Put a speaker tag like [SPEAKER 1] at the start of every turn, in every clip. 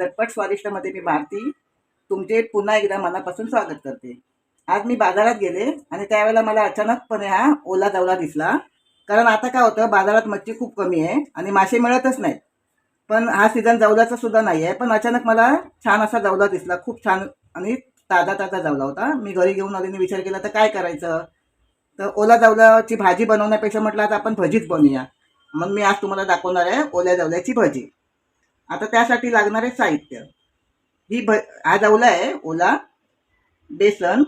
[SPEAKER 1] झटपट स्वादिष्टमध्ये मी भारती तुमचे पुन्हा एकदा मनापासून स्वागत करते. आज मी बाजारात गेले आणि त्यावेळेला मला अचानकपणे हा ओला दौला दिसला. कारण आता काय होतं बाजारात मच्छी खूप कमी आहे आणि मासे मिळतच नाहीत. पण हा सीझन जवलाचा सुद्धा नाही आहे. पण अचानक मला छान असा जावला दिसला. खूप छान आणि ताजा ताजा जवला होता. मी घरी घेऊन आले विचार केला तर काय करायचं? तर ओला जवलाची भाजी बनवण्यापेक्षा म्हटलं आता आपण भजीच बनवूया. मग मी आज तुम्हाला दाखवणार आहे ओल्या जवल्याची भजी. आता त्यासाठी लागणारे साहित्य. ही भ हा जवला आहे ओला बेसन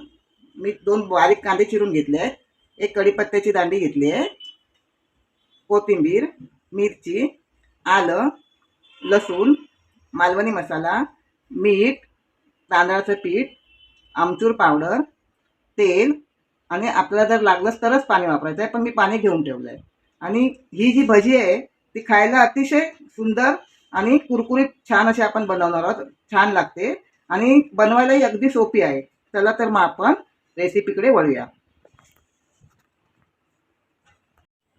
[SPEAKER 1] मी दोन बारीक कांदे चिरून घेतले आहेत. एक कढीपत्त्याची दांडी घेतली आहे. कोथिंबीर मिरची आलं लसूण मालवणी मसाला मीठ तांदळाचं पीठ आमचूर पावडर तेल आणि आपल्याला जर लागलंच तरच पाणी वापरायचं आहे पण मी पाणी घेऊन ठेवलं आहे आणि ही जी भजी आहे ती खायला अतिशय सुंदर आणि कुरकुरीत छान असे आपण बनवणार आहोत. छान लागते. आणि बनवायलाही अगदी सोपी आहे. चला तर मग आपण रेसिपीकडे वळूया.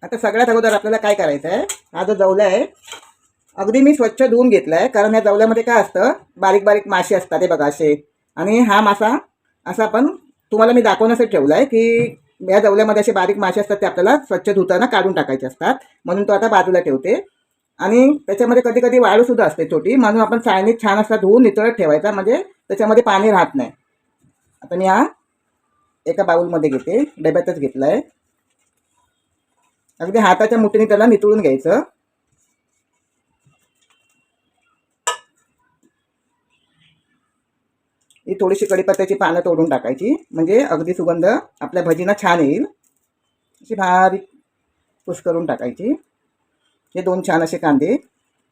[SPEAKER 1] आता सगळ्यात अगोदर आपल्याला काय करायचं आहे? हा जो जवला आहे अगदी मी स्वच्छ धुवून घेतला आहे कारण या जवल्यामध्ये काय असतं? बारीक बारीक मासे असतात हे बघा असे. आणि हा मासा असा पण तुम्हाला मी दाखवण्यासाठी ठेवला आहे की या जवल्यामध्ये असे बारीक मासे असतात ते आपल्याला स्वच्छ धुताना काढून टाकायचे असतात. म्हणून तो आता बाजूला ठेवते. आणि त्याच्यामध्ये कधी कधी वाळूसुद्धा असते छोटी. म्हणून आपण चाळणीत छान असा धुवून नितळत ठेवायचा. म्हणजे त्याच्यामध्ये पाणी राहत नाही. आता मी हा एका बाऊलमध्ये घेते. डब्यातच घेतला आहे अगदी हाताच्या मुठीने त्याला नितळून घ्यायचं. ही थोडीशी कडीपत्त्याची पानं तोडून टाकायची. म्हणजे अगदी सुगंध आपल्या भजीना छान येईल. अशी बारीक कुस करून टाकायची. हे दोन छान असे कांदे.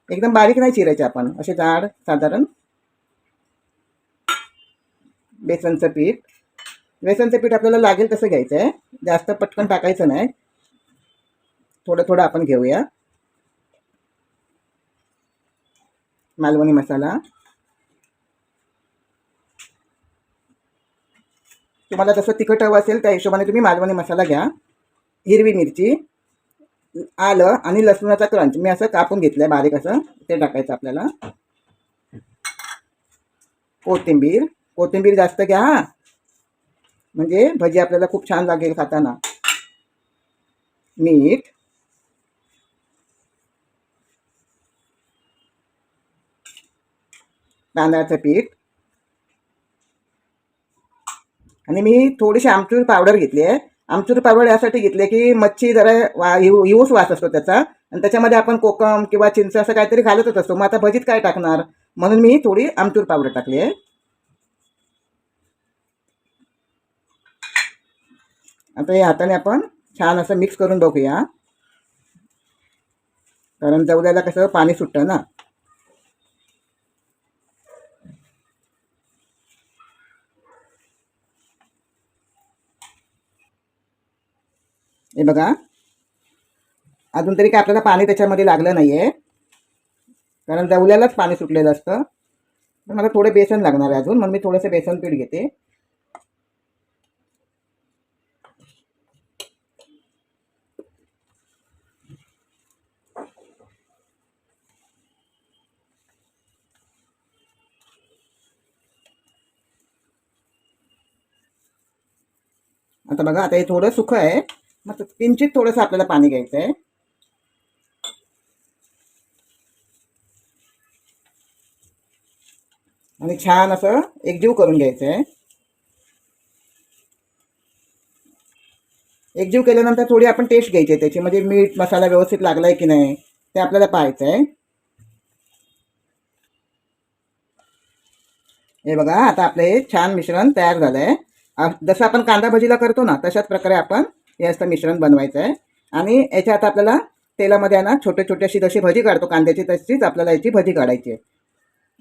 [SPEAKER 1] एकदम बारीक नाही चिरायचे आपण. असे जाड साधारण. बेसनचं पीठ. बेसनचं पीठ आपल्याला लागेल तसं घ्यायचं आहे. जास्त पटकन टाकायचं नाही. थोडं थोडं आपण घेऊया. मालवणी मसाला. तुम्हाला जसं तिखट हवं असेल त्या हिशोबाने तुम्ही मालवणी मसाला घ्या. हिरवी मिरची. आलं आणि लसूणाचा क्रंच. मी असं कापून घेतलं आहे बारीक असं. ते टाकायचं आपल्याला. कोथिंबीर. कोथिंबीर जास्त घ्या हा. म्हणजे भजी आपल्याला खूप छान लागेल खाताना. मीठ. तांदळाचं पीठ. आणि मी थोडीशी आमचूर पावडर घेतली आहे. आमचूर पावडर यासाठी घेतले की मच्छी जरा वा हिव हिवूस वास असतो त्याचा. आणि त्याच्यामध्ये आपण कोकम किंवा चिंच असं काहीतरी घालतच असतो. मग आता भजीत काय टाकणार? म्हणून मी थोडी आमचूर पावडर टाकली आहे. आता हे हाताने आपण छान असं मिक्स करून बघूया. कारण जवल्याला कसं पाणी सुटतं ना. हे बघा. अजून तरी काय आपल्याला पाणी त्याच्यामध्ये लागलं नाही आहे कारण जवल्यालाच पाणी सुटलेलं असतं. तर मला थोडे बेसन लागणार आहे अजून. म्हणून मी थोडंसं बेसन पीठ घेते. आता बघा आता हे थोडं सुखं आहे. मग किंचित थोडंसं आपल्याला पाणी घ्यायचं आहे आणि छान असं एकजीव करून घ्यायचं आहे एकजीव केल्यानंतर थोडी आपण टेस्ट घ्यायची आहे त्याची म्हणजे मीठ मसाला व्यवस्थित लागलाय की नाही ते आपल्याला पाहायचं आहे हे बघा आता आपलं हे छान मिश्रण तयार झालं आहे जसं आपण कांदा भजीला करतो ना तशाच प्रकारे आपण हे असं मिश्रण बनवायचं आहे आणि याच्या आता आपल्याला तेलामध्ये आहे ना छोटे छोटे अशी जशी भजी काढतो कांद्याची तशीच आपल्याला याची भजी काढायची आहे.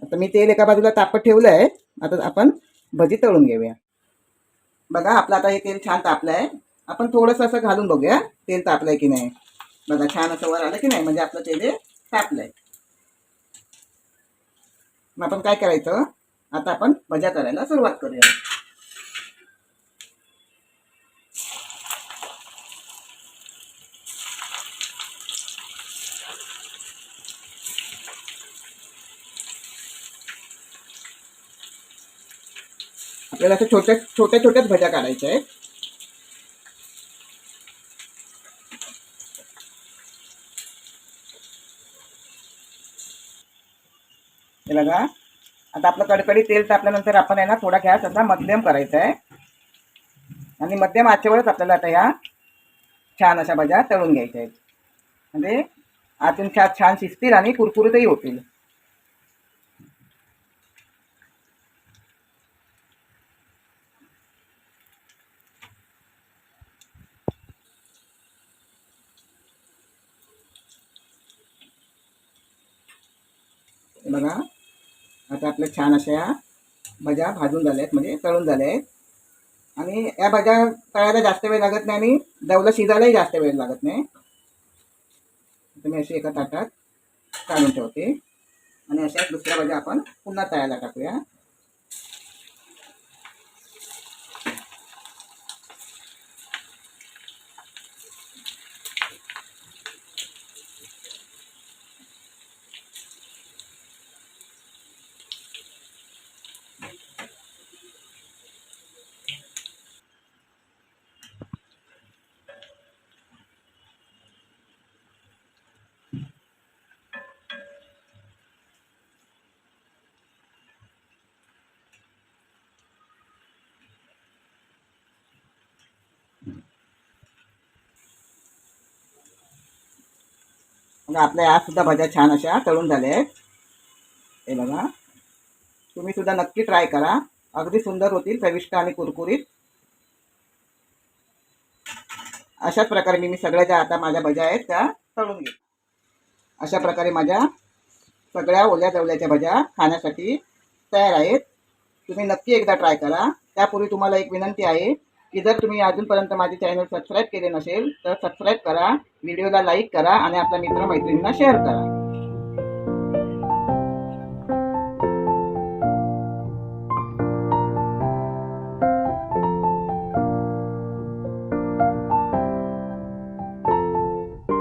[SPEAKER 1] आता मी तेल एका बाजूला तापत ठेवलं आहे आता आपण भजी तळून घेऊया. बघा आपलं आता हे तेल छान तापलं आहे आपण थोडंसं असं घालून बघूया तेल तापलं आहे की नाही. बघा छान असं वर आलं की नाही म्हणजे आपलं तेल हे तापलं आहे मग आपण काय करायचं? आता आपण भज्या करायला सुरुवात करूया. आपल्याला असं छोट्या छोट्या छोट्याच भज्या काढायच्या आहेत. बघा. आता आपलं कडकडी तेल तापल्यानंतर आपण आहे ना थोडा गॅस असा मध्यम करायचा आहे. आणि मध्यम आचेवरच आपल्याला आता ह्या छान अशा भज्या तळून घ्यायच्या आहेत. म्हणजे आतून छान छान शिजतील आणि कुरकुरीतही होतील. बघा. आता आपल्या छान अशा भज्या भाजून झाल्या आहेत म्हणजे तळून झाल्या आहेत. आणि या भाज्या तळायला जास्त वेळ लागत नाही आणि दवलं शिजायलाही जास्त वेळ लागत नाही. तुम्ही अशी एका ताटात काढून ठेवते. आणि अशा दुसऱ्या भाज्या आपण पुन्हा तळायला टाकूया. मग आपल्या या सुद्धा भाज्या छान अशा तळून झाल्या आहेत. हे बघा. तुम्ही सुद्धा नक्की ट्राय करा. अगदी सुंदर होतील चविष्ट आणि कुरकुरीत. अशाच प्रकारे मी मी सगळ्या ज्या आता माझ्या भज्या आहेत त्या तळून घेते अशा प्रकारे माझ्या सगळ्या ओल्या जवल्याच्या भज्या खाण्यासाठी तयार आहेत. तुम्ही नक्की एकदा ट्राय करा. त्यापूर्वी तुम्हाला एक विनंती आहे की जर तुम्ही अजूनपर्यंत माझे चॅनल सबस्क्राईब केले नसेल तर सबस्क्राईब करा व्हिडिओला लाईक करा आणि आपल्या मित्रमैत्रिणींना शेअर करा.